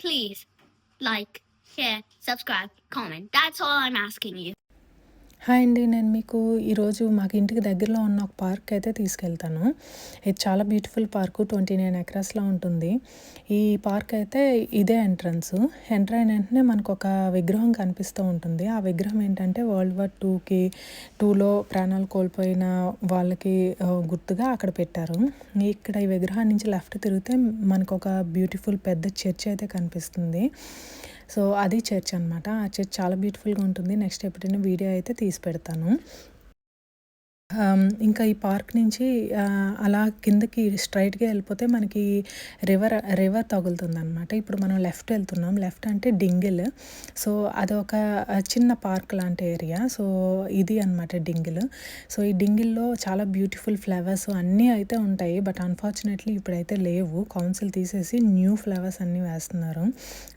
please like, share, subscribe, comment. That's all I'm asking you. Hi అండి నేను మీకు ఈరోజు మాకు ఇంటికి దగ్గరలో ఉన్న ఒక పార్క్ అయితే తీసుకెళ్తాను. ఇది చాలా బ్యూటిఫుల్ పార్కు ట్వంటీ నైన్ ఎకరాస్లో ఉంటుంది. ఈ పార్క్ అయితే ఇదే ఎంట్రన్స్. ఎంటర్ అయిన వెంటనే మనకు ఒక విగ్రహం కనిపిస్తూ ఉంటుంది. ఆ విగ్రహం ఏంటంటే వరల్డ్ వార్ టూకి టూలో ప్రాణాలు కోల్పోయిన వాళ్ళకి గుర్తుగా అక్కడ పెట్టారు. ఇక్కడ ఈ విగ్రహం నుంచి లెఫ్ట్ తిరిగితే మనకు ఒక బ్యూటిఫుల్ పెద్ద చర్చ్ అయితే కనిపిస్తుంది. సో అది చర్చ్ అనమాట ఆ చర్చ్ చాలా బ్యూటిఫుల్గా ఉంటుంది. నెక్స్ట్ ఎప్పుడైనా వీడియో అయితే తీసి పెడతాను. ఇంకా ఈ పార్క్ నుంచి అలా కిందకి స్ట్రైట్గా వెళ్ళిపోతే మనకి రివర్ రివర్ తగులుతుందనమాట ఇప్పుడు మనం లెఫ్ట్ వెళ్తున్నాం. లెఫ్ట్ అంటే డింగిల్. సో అది ఒక చిన్న పార్క్ లాంటి ఏరియా. సో ఇది అనమాట డింగిల్. సో ఈ డింగిల్లో చాలా బ్యూటిఫుల్ ఫ్లవర్స్ అన్నీ అయితే ఉంటాయి. బట్ అన్ఫార్చునేట్లీ ఇప్పుడైతే లేవు. కౌన్సిల్ తీసేసి న్యూ ఫ్లవర్స్ అన్నీ వేస్తున్నారు.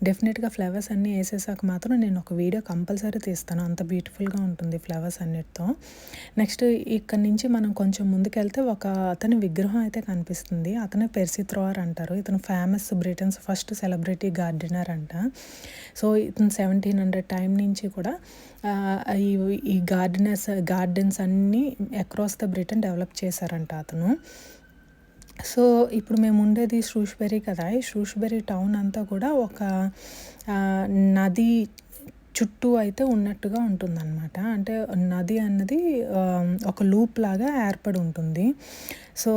డెఫినెట్గా ఫ్లవర్స్ అన్నీ వేసేసాక మాత్రం నేను ఒక వీడియో కంపల్సరీ తీస్తాను. అంత బ్యూటిఫుల్గా ఉంటుంది ఫ్లవర్స్ అన్నిటితో. నెక్స్ట్ ఇక్కడ నుంచి మనం కొంచెం ముందుకెళ్తే ఒక అతని విగ్రహం అయితే కనిపిస్తుంది. అతనే పెర్సిత్రోవర్ అంటారు. ఇతను famous Britain's first celebrity gardener అంట. సో ఇతను సెవెంటీన్ హండ్రెడ్ టైం నుంచి కూడా ఈ ఈ గార్డెనర్స్ గార్డెన్స్ అన్నీ అక్రాస్ ద బ్రిటన్ డెవలప్ చేశారంట అతను. సో ఇప్పుడు మేము ఉండేది షూష్బెరీ కదా. ఈ షూష్బెరీ టౌన్ అంతా కూడా ఒక నది చుట్టూ అయితే ఉన్నట్టుగా ఉంటుందన్నమాట. అంటే నది అన్నది ఒక లూప్ లాగా ఏర్పడి ఉంటుంది. సో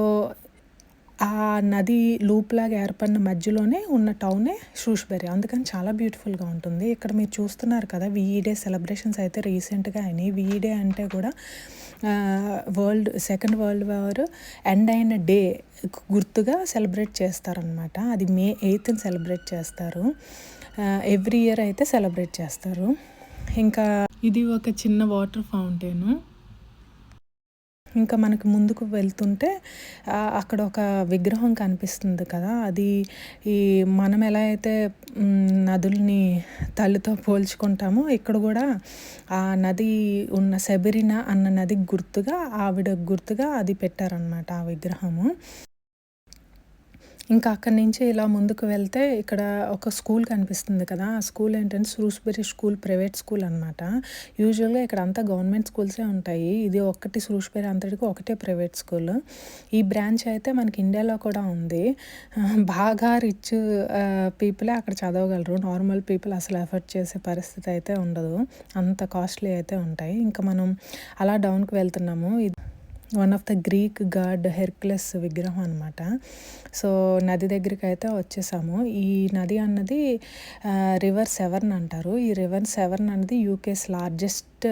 ఆ నది లూప్ లాగా ఏర్పడిన మధ్యలోనే ఉన్న టౌనే షూష్బెరీ అందుకని చాలా బ్యూటిఫుల్గా ఉంటుంది. ఇక్కడ మీరు చూస్తున్నారు కదా విఈ డే సెలబ్రేషన్స్ అయితే రీసెంట్గా అయినాయి. విఈ డే అంటే కూడా world second world war end అయిన డే గుర్తుగా సెలబ్రేట్ చేస్తారనమాట అది మే ఎయిత్ని సెలబ్రేట్ చేస్తారు. ఎవ్రీ ఇయర్ అయితే సెలబ్రేట్ చేస్తారు. ఇంకా ఇది ఒక చిన్న వాటర్ ఫౌంటైను ఇంకా మనకు ముందుకు వెళ్తుంటే అక్కడ ఒక విగ్రహం కనిపిస్తుంది కదా అది ఈ మనం ఎలా అయితే నదుల్ని తల్లితో పోల్చుకుంటామో ఇక్కడ కూడా ఆ నది ఉన్న శబరిన అన్న నదికి గుర్తుగా ఆవిడ గుర్తుగా అది పెట్టారనమాట ఆ విగ్రహము. ఇంకా అక్కడి నుంచి ఇలా ముందుకు వెళ్తే ఇక్కడ ఒక స్కూల్ కనిపిస్తుంది కదా. ఆ స్కూల్ ఏంటంటే సూస్బెరీ స్కూల్ ప్రైవేట్ స్కూల్ అనమాట యూజువల్గా ఇక్కడ అంతా గవర్నమెంట్ స్కూల్సే ఉంటాయి. ఇది ఒక్కటి సూస్బెరీ అంతటికి ఒకటే ప్రైవేట్ స్కూల్. ఈ బ్రాంచ్ అయితే మనకి ఇండియాలో కూడా ఉంది. బాగా రిచ్ పీపులే అక్కడ చదవగలరు. నార్మల్ పీపుల్ అసలు ఎఫర్ట్ చేసే పరిస్థితి అయితే ఉండదు. అంత కాస్ట్లీ అయితే ఉంటాయి. ఇంకా మనం అలా డౌన్కి వెళ్తున్నాము. ఇది one of the Greek god Hercules విగ్రహం అనమాట సో నది దగ్గరికి అయితే వచ్చేసాము. ఈ నది అన్నది రివర్ సెవర్న్ అంటారు. ఈ రివర్ సెవర్న్ అనేది యూకేస్ లార్జెస్ట్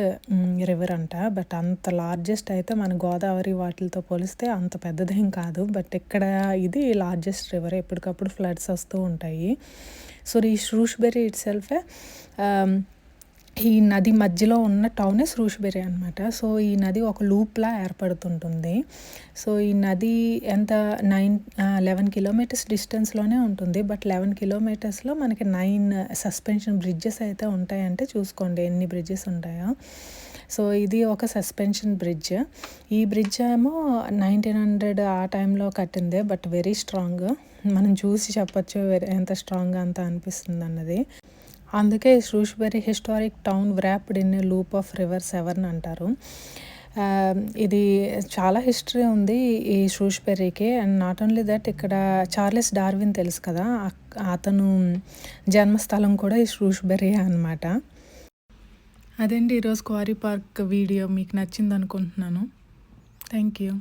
రివర్ అంట. బట్ అంత లార్జెస్ట్ అయితే మన గోదావరి వాటితో పోలిస్తే అంత పెద్దదేం కాదు. బట్ ఇక్కడ ఇది లార్జెస్ట్ రివర్. ఎప్పటికప్పుడు ఫ్లడ్స్ వస్తూ ఉంటాయి. సో ఈ షూష్బెరీ ఇట్ సెల్ఫే ఈ నది మధ్యలో ఉన్న టౌనే సృష్బెరీ అనమాట సో ఈ నది ఒక లూప్లా ఏర్పడుతుంటుంది. సో ఈ నది ఎంత నైన్ లెవెన్ కిలోమీటర్స్ డిస్టెన్స్లోనే ఉంటుంది. బట్ లెవెన్ కిలోమీటర్స్లో మనకి నైన్ సస్పెన్షన్ బ్రిడ్జెస్ అయితే ఉంటాయంటే చూసుకోండి ఎన్ని బ్రిడ్జెస్ ఉంటాయో. సో ఇది ఒక సస్పెన్షన్ బ్రిడ్జ్ ఈ బ్రిడ్జ్ ఏమో నైన్టీన్ హండ్రెడ్ ఆ టైంలో కట్టిందే బట్ వెరీ స్ట్రాంగ్ మనం చూసి చెప్పచ్చు ఎంత స్ట్రాంగ్ అంత అనిపిస్తుంది అన్నది. అందుకే Shrewsbury historic town wrapped in loop of river Severn అంటారు. ఇది చాలా హిస్టరీ ఉంది ఈ షూష్బెర్రీకి అండ్ నాట్ ఓన్లీ దట్ ఇక్కడ చార్లెస్ డార్విన్ తెలుసు కదా అతను జన్మస్థలం కూడా ఈ షూష్బెర్రీ అనమాట అదండి ఈరోజు క్వారీ పార్క్ వీడియో మీకు నచ్చింది అనుకుంటున్నాను. Thank you.